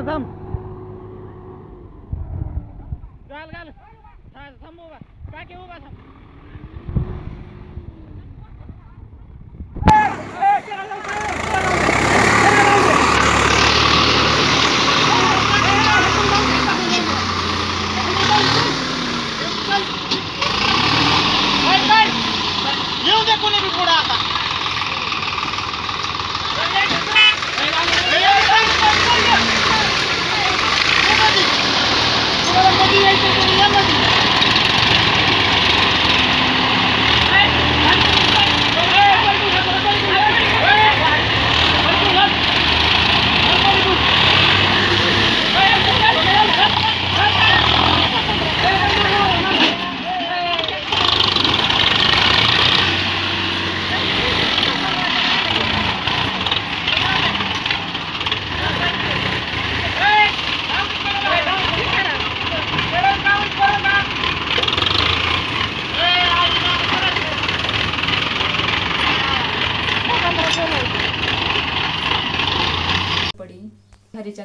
थांब थांब. घाल घाल. थांब थांब उभा. काकी उभा थांब? diversos, digamos.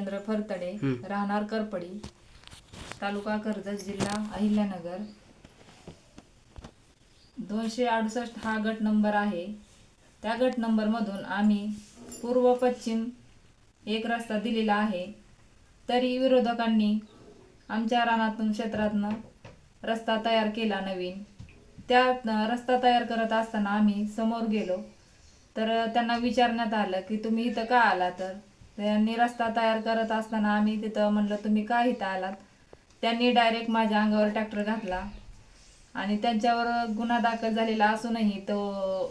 हरिचंद्र फरतडे राहणार करपडी तालुका कर्जत जिल्हा अहिल्यानगर. दोनशे अडुसष्ट हा गट नंबर आहे. त्या गट नंबरमधून आम्ही पूर्व पश्चिम एक रस्ता दिलेला आहे. तरी विरोधकांनी आमच्या रानातून क्षेत्रातनं रस्ता तयार केला नवीन. त्या रस्ता तयार करत असताना आम्ही समोर गेलो. तर त्यांना विचारण्यात आलं की तुम्ही इथं का आला तर त्यांनी रस्ता तयार करत असताना आम्ही तिथं म्हणलं तुम्ही का इथं आलात? त्यांनी डायरेक्ट माझ्या अंगावर ट्रॅक्टर घातला. आणि त्यांच्यावर गुन्हा दाखल झालेला असूनही तो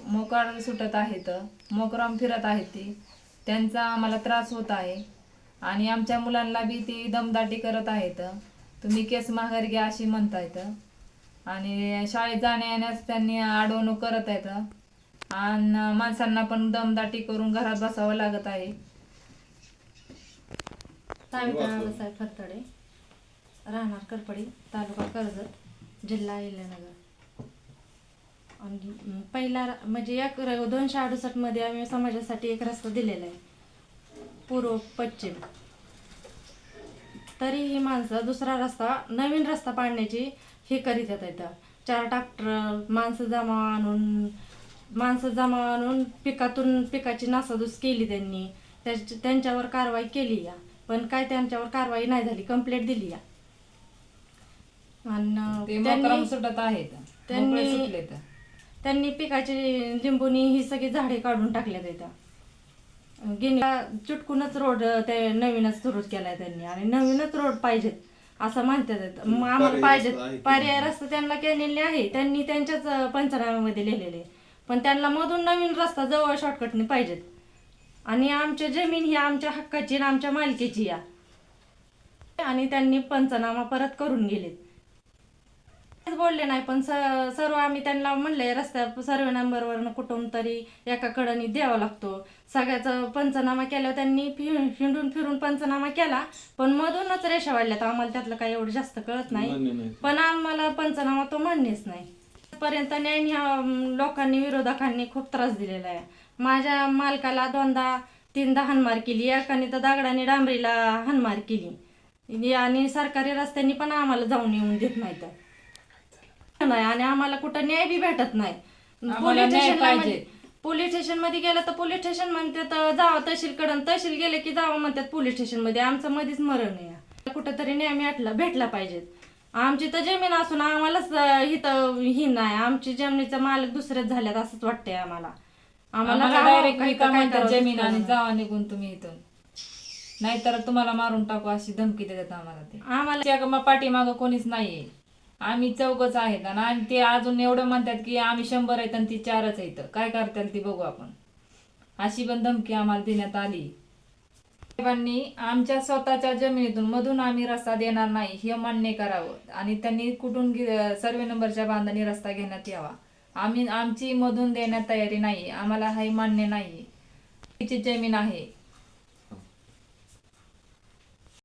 मोकाळ सुटत आहेत मोकराम फिरत आहेत ती. त्यांचा आम्हाला त्रास होत आहे. आणि आमच्या मुलांना बी ती दमदाटी करत आहेत तुम्ही केस माघारी घ्या अशी म्हणतायत आणि शाळेत जाण्या येण्यास त्यांनी अडवणूक करत आहेत आणि माणसांना पण दमदाटी करून घरात बसावं लागत आहे. सावित्रा बाबासाहेब फरतडे राहणार करपडी तालुका कर्जत जिल्हा अहिल्यानगर. आणि पहिला म्हणजे एक दोनशे अडुसष्टमध्ये आम्ही समाजासाठी एक रस्ता दिलेला आहे. पूर्व पश्चिम. तरी ही माणसं दुसरा रस्ता नवीन रस्ता पाडण्याची हे करीत येत चार ट्रॅक्टर माणसं जमा आणून माणसं जमा आणून पिकातून पिकाची नासाधूस केली त्यांनी. त्याच- त्यांच्यावर कारवाई केली या. पण काय त्यांच्यावर कारवाई नाही झाली कंप्लेंट दिली या. ते आणि त्यांनी सुटत आहेत. त्यांनी- मोकळे सुटलेत त्यांनी पिकाची लिंबुनी ही सगळी झाडे काढून टाकल्यात इथं. गिनीला चुटकूनच रोड ते नवीनच सुरू केलाय त्यांनी. आणि नवीनच रोड पाहिजेत असं म्हणतात आम्हाला पाहिजेत. पर्याय रस्ता त्यांना केलेले आहे. त्यांनी त्यांच्याच पंचनाम्यामध्ये लिहिलेले. आहे. पण त्यांना मधून नवीन रस्ता जवळ शॉर्टकटने पाहिजेत. आणि आमच्या जमीन ही आमच्या हक्काची आणि आमच्या मालकीची या. आणि त्यांनी पंचनामा परत करून गेलेत. बोलले नाही पण स- सर्व आम्ही त्यांना म्हणले रस्त्या सर्व नंबरवरनं कुठून तरी एका कडनी द्यावा लागतो. सगळ्याचा पंचनामा केल्यावर त्यांनी फि- हिंडून फिरून पंचनामा केला पण मधूनच रेषा वाढल्यात. आम्हाला त्यातलं काही एवढं जास्त कळत नाही. पण आम्हाला पंचनामा तो मान्यच नाही. पर्यंत न्याय ह्या लोकांनी विरोधकांनी खूप त्रास दिलेला आहे. माझ्या मालकाला दोनदा तीनदा हानमार केली. एकाने तर दगडाने डांबरीला हानमार केली. आणि सरकारी रस्त्यांनी पण आम्हाला जाऊन येऊन देत नाहीत. नाही आणि आम्हाला कुठं न्याय बी भेटत नाही. पोलीस. म्हणजे- पोलीस स्टेशनमध्ये गेलं तर पोलीस स्टेशन म्हणतात जावं तहसील कडून तहसील गेले की जावं म्हणतात पोलीस स्टेशनमध्ये आमचं मध्येच मरण आहे. कुठंतरी न्याय भेटला भेटला पाहिजे. आमची तर जमीन असून आम्हालाच हिथं ही नाही. आमची जमिनीचा मालक दुसऱ्याच झाल्यात असंच वाटतंय आम्हाला. आम्हाला जावं, डायरेक्ट काय- विका काय म्हणतात करावं जमीन आणि. जावा निघून तुम्ही इथून. नाहीतर तुम्हाला मारून टाकू अशी धमकी देतात आम्हाला ते. आम्हाला त्या मग पाठीमागं कोणीच नाहीये. आम्ही चौकच आहेत आणि आणि ते अजून एवढं म्हणतात की आम्ही शंभर आहेत आणि ती चारच आहेत. काय करताल ती बघू आपण. अशी पण धमकी आम्हाला देण्यात आली. साहेबांनी आमच्या स्वतःच्या जमिनीतून मधून आम्ही रस्ता देणार नाही हे मान्य करावं. आणि त्यांनी कुठून सर्वे नंबरच्या बांधाने रस्ता घेण्यात यावा. आम्ही आमची मधून देण्यात तयारी नाही. आम्हाला हे मान्य नाही. तिची जमीन आहे.